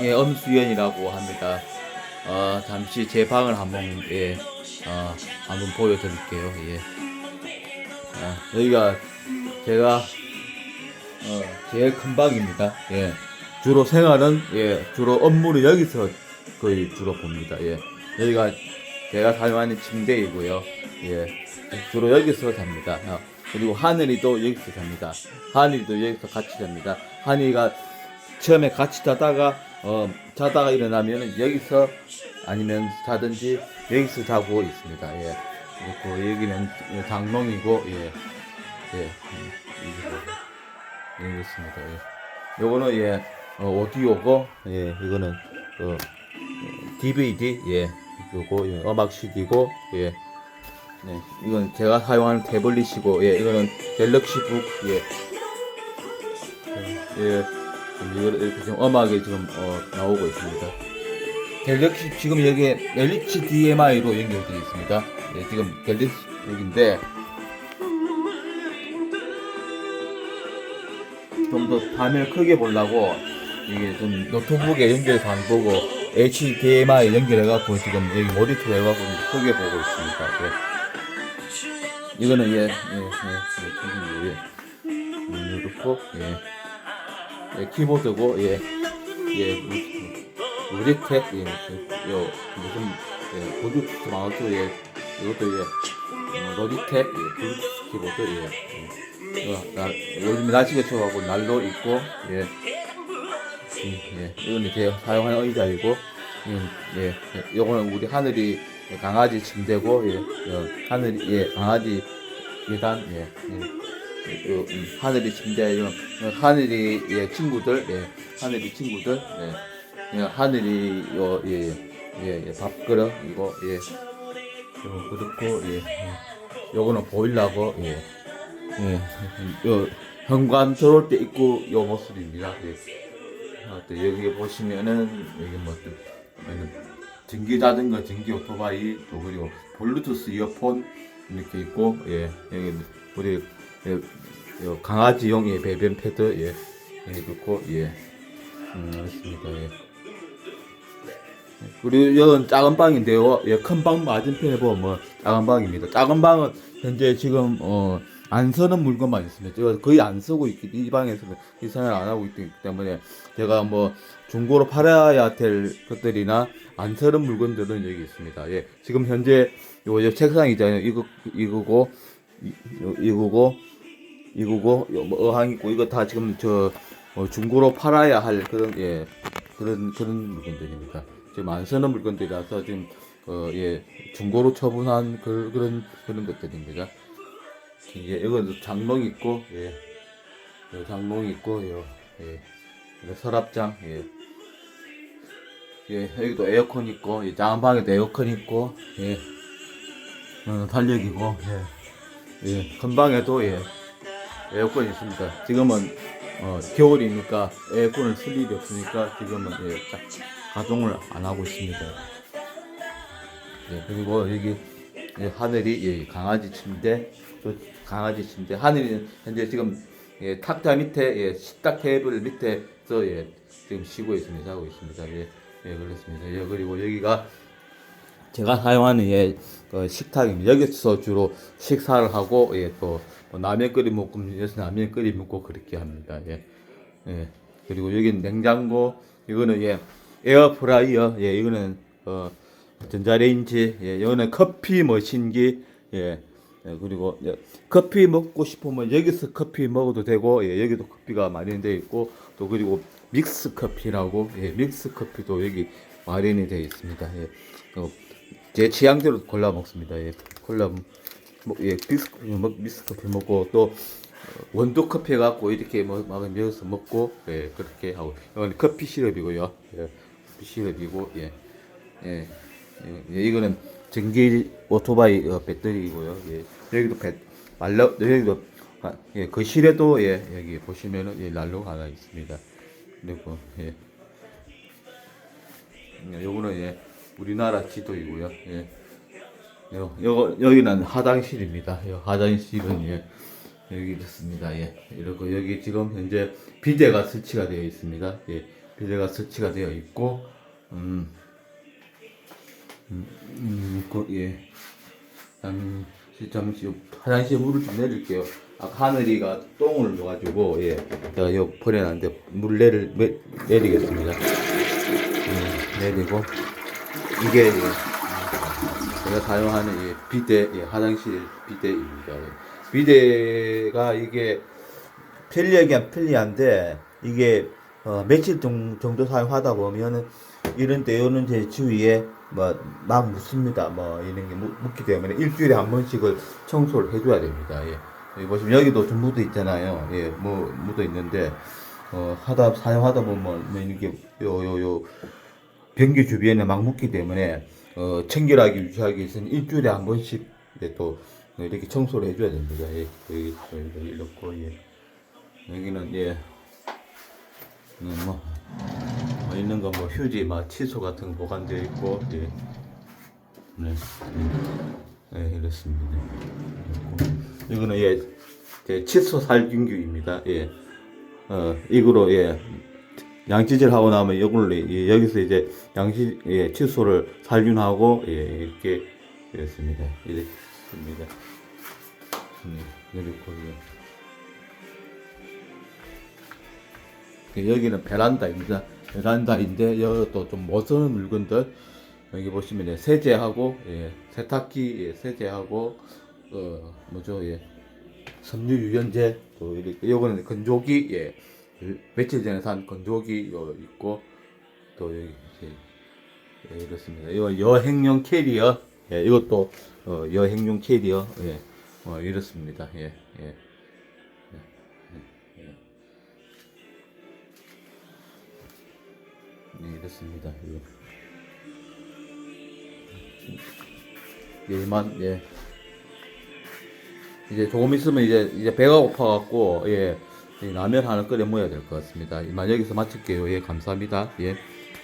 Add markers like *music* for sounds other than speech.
예, 엄수연이라고 합니다. 어, 잠시 제 방을 한번, 예, 어, 한번 보여드릴게요. 예. 아, 여기가 제가, 어, 제일 큰 방입니다. 예. 주로 생활은, 예, 주로 업무를 여기서 거의 주로 봅니다. 예. 여기가 제가 사용하는 침대이고요. 예. 주로 여기서 잡니다. 어, 그리고 하늘이도 여기서 잡니다. 하늘이도 여기서 같이 잡니다. 하늘이가 처음에 같이 자다가 어 자다가 일어나면 여기서 아니면 자든지 여기서 자고 있습니다. 예. 그리고 여기는 장롱이고 예. 예. 음, 여기 있습니다. 예. 요거는 예. 어, 오디오고 예. 이거는 어, DVD 예. 요거 예. 음악 CD고 예. 네. 이건 제가 사용하는 태블릿이고 예. 이거는 갤럭시 북 예. 예. 이렇게 지금 음악이 지금 어, 나오고 있습니다. 갤럭시 지금 여기 HDMI로 연결되어 있습니다. 예, 지금 갤럭시 여기인데 좀 더 화면을 크게 보려고 이게 좀 노트북에 연결해서 안 보고 HDMI 연결해갖고 지금 여기 모니터 해갖고 좀 크게 보고 있습니다. 예. 이거는 예, 예, 예, 예, 예. 음, 이렇고 예. 예, 키보드고 예, 예, 우리텍 예, 그, 요 무슨 예, 블루투스 마우스 예, 이것도 예, 어, 로디텍 예, 블루투스 키보드 예, 예. 어, 나, 요즘 날씨가 추워가고 난로 있고 예, 음, 예, 이거는 제 사용하는 의자이고 음, 예, 예, 요거는 우리 하늘이 강아지 침대고 예, 어, 하늘 예 강아지 계단 예. 예. 요, 음, 하늘이 침대 요 하늘이 예 친구들 예 하늘이 친구들 예, 예 하늘이 요 예 예 예, 밥그릇 이거 예 요, 그렇고 예, 예 요거는 보일라고 *laughs* 예 예 요 현관 들어올 때 입고 요 모습입니다 예. 어, 또 여기 보시면은 여기 뭐 또, 전기 자전거 전기 오토바이 또 그리고 블루투스 이어폰 이렇게 있고 예 여기 우리 예, 요 강아지용의 배변 패드 예, 예 그렇고 예, 음, 알겠습니다. 예. 그리고 여기는 작은 방인데요. 예, 큰 방 맞은편에 보면 뭐 작은 방입니다. 작은 방은 현재 지금 어, 안 쓰는 물건만 있습니다. 제가 거의 안 쓰고 있기 이 방에서는 이 생활 안 하고 있기 때문에 제가 뭐 중고로 팔아야 될 것들이나 안 쓰는 물건들은 여기 있습니다. 예, 지금 현재 요, 요 책상이잖아요. 이거 이거고 이, 요, 이거고 이거고 요, 뭐 어항 있고 이거 다 지금 저 어, 중고로 팔아야 할 그런 예 그런 그런 물건들입니다. 지금 안 쓰는 물건들이라서 지금 어, 예 중고로 처분한 그, 그런 그런 것들입니다. 이제 이건 장롱 있고 예요 장롱 있고 요 예. 서랍장 예. 예, 여기도 에어컨 있고, 이 작은 방에도 에어컨 있고, 예, 어, 달력이고, 예, 예, 큰 방에도, 예, 에어컨이 있습니다. 지금은 어, 겨울이니까 에어컨을 쓸 일이 없으니까 지금은 예, 자- 가동을 안 하고 있습니다. 예, 그리고 여기 예, 하늘이 예, 강아지 침대, 또 강아지 침대. 하늘이는 현재 지금 예, 탁자 밑에 예, 식탁 테이블 밑에서 예, 지금 쉬고 있습니다. 자고 있습니다. 예, 예, 그렇습니다. 예, 그리고 여기가 제가 사용하는 예, 그 식탁입니다. 여기서 주로 식사를 하고 예, 또 뭐 라면 끓여 먹고 여기서 라면 끓여 먹고 그렇게 합니다. 예. 예. 그리고 여기는 냉장고 이거는 예 에어프라이어 예 이거는 어 전자레인지 예 이거는 커피 머신기 예. 예, 그리고 예, 커피 먹고 싶으면 여기서 커피 먹어도 되고 예, 여기도 커피가 마련되어 있고 또 그리고 믹스 커피라고 예, 믹스 커피도 여기 마련이 되어 있습니다. 예. 어, 제 취향대로 골라 먹습니다. 예. 골라 뭐, 예, 믹스 커피 먹, 믹스 커피 먹고 또 어, 원두 커피 갖고 이렇게 뭐, 막 여기서 먹고 예, 그렇게 하고 이건 커피 시럽이고요. 예, 커피 시럽이고 예, 예, 예, 예, 이거는 전기 오토바이 어, 배터리이고요. 예, 여기도 배 말라 여기도 아, 예, 거실에도 예, 여기 보시면은 예, 난로가 하나 있습니다. 그리고 예, 예, 요거는 예, 우리나라 지도이고요. 예. 요, 요, 여기는 화장실입니다. 요 화장실은 예, 여기 있습니다. 예, 이렇게 여기 지금 현재 비데가 설치가 되어 있습니다. 예, 비데가 설치가 되어 있고 음, 음, 음, 그, 예. 잠시, 잠시, 화장실 물을 좀 내릴게요. 아까 하늘이가 똥을 넣어가지고, 예. 제가 여기 버려놨는데, 물 내릴, 내, 내리겠습니다. 예, 내리고, 이게, 예, 제가 사용하는 이 비데, 예, 화장실 비데입니다. 예. 비데가 이게 편리하긴 편리한데, 이게, 어, 며칠 정- 정도 사용하다 보면은, 이런 때요는 제 주위에 뭐 막 묻습니다. 뭐 이런 게 묻- 묻기 때문에 일주일에 한 번씩을 청소를 해줘야 됩니다. 예. 여기 보시면 여기도 좀 묻어 있잖아요. 예, 뭐 묻어 있는데 어 하다 사용하다 보면 뭐 이렇게 요요요 변기 주변에 막 묻기 때문에 어 청결하게 유지하기 위해서는 일주일에 한 번씩 예, 또 이렇게 청소를 해줘야 됩니다. 예, 여기 여기 이렇고 예. 여기는 예. 음, 뭐, 뭐 있는 거 뭐 휴지, 막 칫솔 같은 거 보관되어 있고, 예. 네, 음, 네 이렇습니다. 그리고 이거는 예, 제 칫솔 살균기입니다. 예, 어 이거로 예 양치질 하고 나면 이걸로 예, 여기서 이제 양치 예 칫솔을 살균하고 예 이렇게 이렇습니다. 이렇게 씁니다. 음, 그리고 여기는 베란다입니다. 베란다인데 여기도 좀 못쓰는 물건들 여기 보시면 예, 세제하고 예, 세탁기 예, 세제하고 어 뭐죠 예 섬유 유연제 또 이렇게 요거는 건조기 예그 며칠 전에 산 건조기 요 있고 또 여기 예, 이렇습니다. 이거 여행용 캐리어 예 이것도 어, 여행용 캐리어 예 어, 이렇습니다. 예 예. 네, 이렇습니다. 이거. 예, 이만, 예. 이제 조금 있으면 이제, 이제 배가 고파갖고, 예, 이 라면 하나 끓여 먹어야 될 것 같습니다. 이만 여기서 마칠게요. 예, 감사합니다. 예.